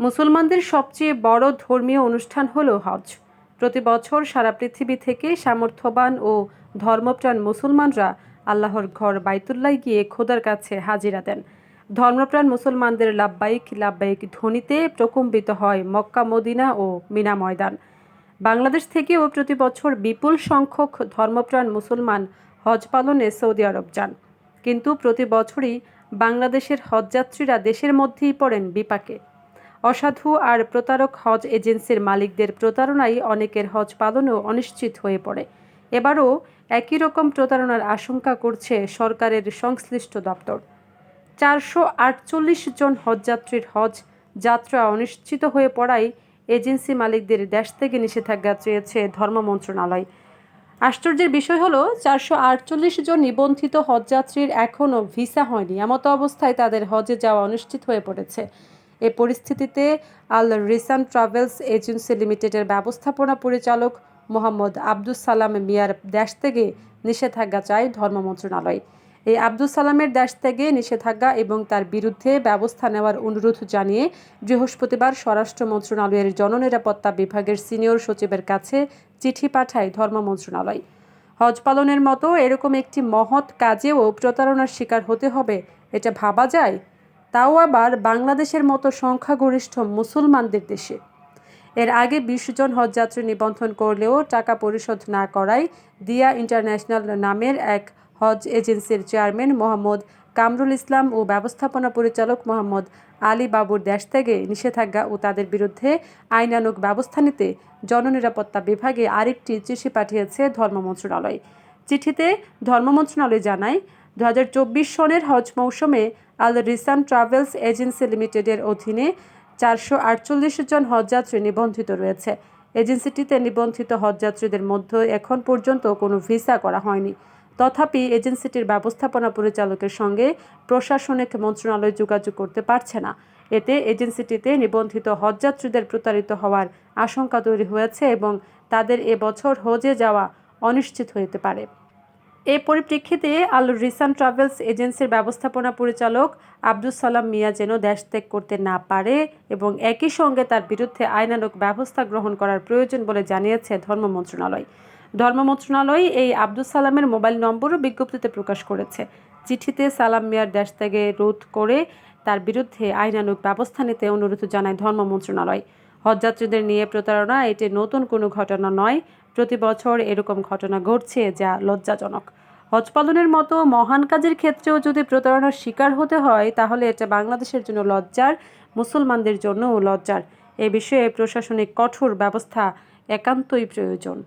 মুসলমানদের সবচেয়ে বড় ধর্মীয় অনুষ্ঠান হল হজ। প্রতি বছর সারা পৃথিবী থেকে সামর্থ্যবান ও ধর্মপ্রাণ মুসলমানরা আল্লাহর ঘর বাইতুল্লায় গিয়ে খোদার কাছে হাজিরা দেন। ধর্মপ্রাণ মুসলমানদের লাব্বাইক লাব্বাইক ধ্বনিতে প্রকম্পিত হয় মক্কা, মদিনা ও মিনা ময়দান। বাংলাদেশ থেকেও প্রতি বছর বিপুল সংখ্যক ধর্মপ্রাণ মুসলমান হজ পালনে সৌদি আরব যান। কিন্তু প্রতি বছরই বাংলাদেশের হজযাত্রীরা দেশের মধ্যেই পড়েন বিপাকে। অসাধু আর প্রতারক হজ এজেন্সির মালিকদের প্রতারণায় অনেকের হজ পালনও অনিশ্চিত হয়ে পড়ে। এবারও একই রকম প্রতারণার আশঙ্কা করছে সরকারের সংশ্লিষ্ট দপ্তর। চারশো আটচল্লিশ জন হজযাত্রীর হজ যাত্রা অনিশ্চিত হয়ে পড়ায় এজেন্সি মালিকদের দেশ থেকে নিষেধাজ্ঞা চেয়েছে ধর্ম মন্ত্রণালয়। আশ্চর্যের বিষয় হলো, চারশো আটচল্লিশ জন নিবন্ধিত হজযাত্রীর এখনও ভিসা হয়নি। এমতো অবস্থায় তাদের হজে যাওয়া অনিশ্চিত হয়ে পড়েছে। এ পরিস্থিতিতে আল রিসান ট্রাভেলস এজেন্সি লিমিটেডের ব্যবস্থাপনা পরিচালক মোহাম্মদ আব্দুস সালাম মিয়ার দেশ থেকে নিষেধাজ্ঞা চায় ধর্ম মন্ত্রণালয়। এই আব্দুল সালামের দেশ থেকে নিষেধাজ্ঞা এবং তার বিরুদ্ধে ব্যবস্থা নেওয়ার অনুরোধ জানিয়ে বৃহস্পতিবার স্বরাষ্ট্র মন্ত্রণালয়ের জননিরাপত্তা বিভাগের সিনিয়র সচিবের কাছে চিঠি পাঠায় ধর্ম মন্ত্রণালয়। হজ পালনের মতো এরকম একটি মহৎ কাজেও প্রতারণার শিকার হতে হবে, এটা ভাবা যায়? তাও আবার বাংলাদেশের মতো সংখ্যাগরিষ্ঠ মুসলমানদের দেশে। এর আগে বিশ জন হজযাত্রী নিবন্ধন করলেও টাকা পরিশোধ না করায় দিয়া ইন্টারন্যাশনাল নামের এক হজ এজেন্সির চেয়ারম্যান মোহাম্মদ কামরুল ইসলাম ও ব্যবস্থাপনা পরিচালক মোহাম্মদ আলী বাবুর দেশ থেকে নিষেধাজ্ঞা ও তাদের বিরুদ্ধে আইনানুগ ব্যবস্থা নিতে জননিরাপত্তা বিভাগে আরেকটি চিঠি পাঠিয়েছে ধর্ম মন্ত্রণালয়। চিঠিতে ধর্ম মন্ত্রণালয় জানায় দু হাজার চব্বিশ সনের হজ মৌসুমে আল রিসান ট্রাভেলস এজেন্সি লিমিটেডের অধীনে চারশো আটচল্লিশ জন হজযাত্রী নিবন্ধিত রয়েছে। এজেন্সিটিতে নিবন্ধিত হজযাত্রীদের মধ্যে এখন পর্যন্ত কোনো ভিসা করা হয়নি। তথাপি এজেন্সিটির ব্যবস্থাপনা পরিচালকের সঙ্গে প্রশাসনিক মন্ত্রণালয় যোগাযোগ করতে পারছে না। এতে এজেন্সিটিতে নিবন্ধিত হজযাত্রীদের প্রতারিত হওয়ার আশঙ্কা তৈরি হয়েছে এবং তাদের এবছর হজে যাওয়া অনিশ্চিত হতে পারে। এ পরিপ্রেক্ষিতে আল রিসান ট্রাভেলস এজেন্সির ব্যবস্থাপনা পরিচালক আব্দুল সালাম মিয়া যেন দেশ ত্যাগ করতে না পারে এবং একই সঙ্গে তার বিরুদ্ধে আইনানুক ব্যবস্থা গ্রহণ করার প্রয়োজন বলে জানিয়েছে ধর্ম মন্ত্রণালয়। ধর্ম মন্ত্রণালয় এই আব্দুল সালামের মোবাইল নম্বরও বিজ্ঞপ্তিতে প্রকাশ করেছে। চিঠিতে সালাম মিয়ার দেশ থেকে রোধ করে তার বিরুদ্ধে আইনানুক ব্যবস্থা নিতে অনুরোধ জানায় ধর্ম মন্ত্রণালয়। হজযাত্রীদের নিয়ে প্রতারণা, এটি নতুন কোনো ঘটনা নয় প্রতি বছর এরকম ঘটনা ঘটছে যা লজ্জাজনক। হজ পালনের মতো মহান কাজের ক্ষেত্রেও যদি প্রতারণার শিকার হতে হয়, তাহলে এটা বাংলাদেশের জন্য লজ্জার, মুসলমানদের জন্যও লজ্জার। এ বিষয়ে প্রশাসনিক কঠোর ব্যবস্থা একান্তই প্রয়োজন।